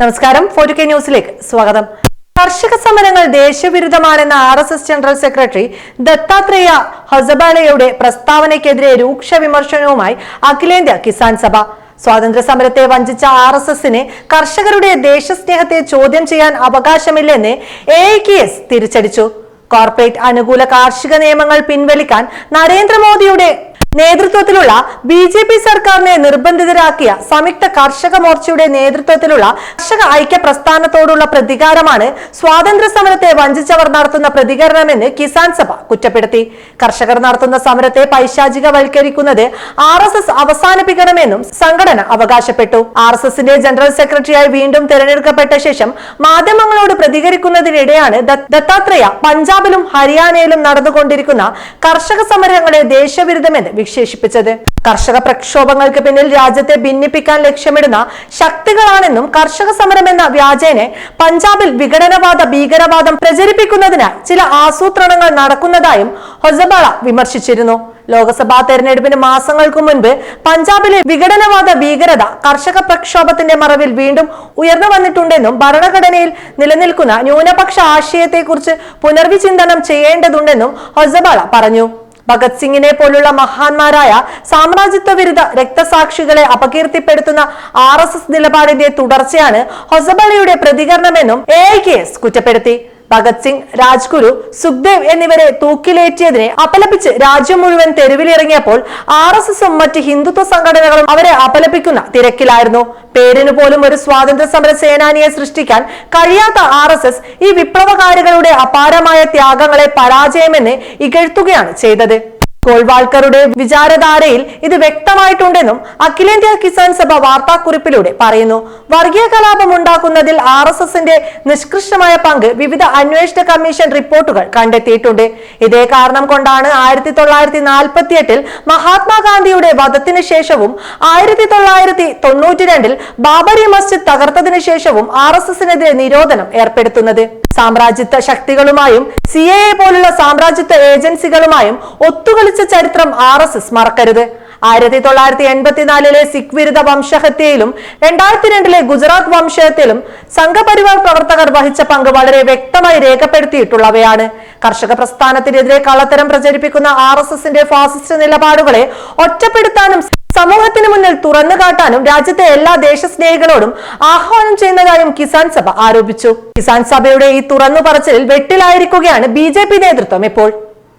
നമസ്കാരം. Four K ന്യൂസിലേക്ക് സ്വാഗതം. കർഷക സമരങ്ങൾ ദേശവിരുദ്ധമാണെന്ന R S S general secretary Dattatreya ഹസബാലയുടെ പ്രസ്താവനയ്ക്കെതിരെ രൂക്ഷ വിമർശനവുമായി അഖിലേന്ത്യാ കിസാൻ സഭ. സ്വാതന്ത്ര്യ സമരത്തെ വഞ്ചിച്ച ആർ എസ് എസിന് കർഷകരുടെ ദേശസ്നേഹത്തെ ചോദ്യം ചെയ്യാൻ അവകാശമില്ലെന്ന് എ കെ എസ് തിരിച്ചടിച്ചു. കോർപ്പറേറ്റ് അനുകൂല കാർഷിക നിയമങ്ങൾ പിൻവലിക്കാൻ നരേന്ദ്രമോദിയുടെ നേതൃത്വത്തിലുള്ള ബി ജെ പി സർക്കാരിനെ നിർബന്ധിതരാക്കിയ സംയുക്ത കർഷക മോർച്ചയുടെ നേതൃത്വത്തിലുള്ള കർഷക ഐക്യ പ്രസ്ഥാനത്തോടുള്ള പ്രതികാരമാണ് സ്വാതന്ത്ര്യ സമരത്തെ വഞ്ചിച്ചവർ നടത്തുന്ന പ്രതികരണമെന്ന് കിസാൻ സഭ കുറ്റപ്പെടുത്തി. കർഷകർ നടത്തുന്ന സമരത്തെ പൈശാചികവൽക്കരിക്കുന്നത് ആർ എസ് എസ് അവസാനിപ്പിക്കണമെന്നും സംഘടന അവകാശപ്പെട്ടു. ആർ എസ് എസിന്റെ ജനറൽ സെക്രട്ടറിയായി വീണ്ടും തെരഞ്ഞെടുക്കപ്പെട്ട ശേഷം മാധ്യമങ്ങളോട് പ്രതികരിക്കുന്നതിനിടെയാണ് ദത്താത്രേയ പഞ്ചാബിലും ഹരിയാനയിലും നടന്നുകൊണ്ടിരിക്കുന്ന കർഷക സമരങ്ങളെ ദേശവിരുദ്ധമെന്ന് വിശേഷിപ്പിച്ചത്. കർഷക പ്രക്ഷോഭങ്ങൾക്ക് പിന്നിൽ രാജ്യത്തെ ഭിന്നിപ്പിക്കാൻ ലക്ഷ്യമിടുന്ന ശക്തികളാണെന്നും കർഷക സമരം എന്ന വ്യാജേനെ പഞ്ചാബിൽ വിഘടനവാദ ഭീകരവാദം പ്രചരിപ്പിക്കുന്നതിനായി ചില ആസൂത്രണങ്ങൾ നടക്കുന്നതായും ഹൊസബാള വിമർശിച്ചിരുന്നു. ലോക്സഭാ തെരഞ്ഞെടുപ്പിന് മാസങ്ങൾക്ക് മുൻപ് പഞ്ചാബിലെ വിഘടനവാദ ഭീകരത കർഷക പ്രക്ഷോഭത്തിന്റെ മറവിൽ വീണ്ടും ഉയർന്നു വന്നിട്ടുണ്ടെന്നും ഭരണഘടനയിൽ നിലനിൽക്കുന്ന ന്യൂനപക്ഷ ആശയത്തെക്കുറിച്ച് പുനർവിചിന്തനം ചെയ്യേണ്ടതുണ്ടെന്നും ഹൊസബാള പറഞ്ഞു. ഭഗത് സിംഗിനെ പോലുള്ള മഹാന്മാരായ സാമ്രാജ്യത്വ വിരുദ്ധ രക്തസാക്ഷികളെ അപകീർത്തിപ്പെടുത്തുന്ന ആർ എസ് എസ് നിലപാടിന്റെ തുടർച്ചയാണ് ഹൊസബളിയുടെ പ്രതികരണമെന്നും എ ഐ കെ എസ് കുറ്റപ്പെടുത്തി. ഭഗത് സിംഗ് രാജ്ഗുരു സുഖ്ദേവ് എന്നിവരെ തൂക്കിലേറ്റിയതിനെ അപലപിച്ച് രാജ്യം മുഴുവൻ തെരുവിലിറങ്ങിയപ്പോൾ ആർ എസ് എസും മറ്റ് ഹിന്ദുത്വ സംഘടനകളും അവരെ അപലപിക്കുന്ന തിരക്കിലായിരുന്നു. പേരിന് പോലും ഒരു സ്വാതന്ത്ര്യ സമര സേനാനിയെ സൃഷ്ടിക്കാൻ കഴിയാത്ത ആർ എസ് എസ് ഈ വിപ്ലവകാരികളുടെ അപാരമായ ത്യാഗങ്ങളെ പരാജയമെന്ന് ഇകഴ്ത്തുകയാണ് ചെയ്തത്. ഗോൾവാൾക്കറുടെ വിചാരധാരയിൽ ഇത് വ്യക്തമായിട്ടുണ്ടെന്നും അഖിലേന്ത്യാ കിസാൻ സഭ വാർത്താക്കുറിപ്പിലൂടെ പറയുന്നു. വർഗീയ കലാപം ഉണ്ടാക്കുന്നതിൽ ആർ എസ് എസിന്റെ നിഷ്കൃഷ്ടമായ പങ്ക് വിവിധ അന്വേഷണ കമ്മീഷൻ റിപ്പോർട്ടുകൾ കണ്ടെത്തിയിട്ടുണ്ട്. ഇതേ കാരണം കൊണ്ടാണ് ആയിരത്തി തൊള്ളായിരത്തി നാൽപ്പത്തി എട്ടിൽ മഹാത്മാഗാന്ധിയുടെ വധത്തിന് ശേഷവും ആയിരത്തി തൊള്ളായിരത്തി തൊണ്ണൂറ്റി രണ്ടിൽ ബാബരി മസ്ജിദ് തകർത്തതിനു ശേഷവും ആർ എസ് എസിനെതിരെ നിരോധനം ഏർപ്പെടുത്തുന്നത്. സാമ്രാജ്യത്വ ശക്തികളുമായും സി എ പോലുള്ള സാമ്രാജ്യത്വ ഏജൻസികളുമായും ഒത്തുകളിച്ച ചരിത്രം ആർ എസ് എസ് മറക്കരുത്. ആയിരത്തി തൊള്ളായിരത്തി എൺപത്തിനാലിലെ സിഖ് വിരുദ്ധ വംശഹത്യയിലും രണ്ടായിരത്തി രണ്ടിലെ ഗുജറാത്ത് വംശഹത്യയിലും സംഘപരിവാർ പ്രവർത്തകർ വഹിച്ച പങ്ക് വളരെ വ്യക്തമായി രേഖപ്പെടുത്തിയിട്ടുള്ളവയാണ്. കർഷക പ്രസ്ഥാനത്തിനെതിരെ കള്ളത്തരം പ്രചരിപ്പിക്കുന്ന ആർ എസ് എസിന്റെ ഫാസിസ്റ്റ് നിലപാടുകളെ ഒറ്റപ്പെടുത്താനും സമൂഹത്തിന് മുന്നിൽ തുറന്നു കാട്ടാനും രാജ്യത്തെ എല്ലാ ദേശസ്നേഹികളോടും ആഹ്വാനം ചെയ്യുന്നതായും കിസാൻ സഭ ആരോപിച്ചു. കിസാൻ സഭയുടെ ഈ തുറന്നു പറച്ചിലിൽ വെട്ടിലായിരിക്കുകയാണ് ബി നേതൃത്വം ഇപ്പോൾ.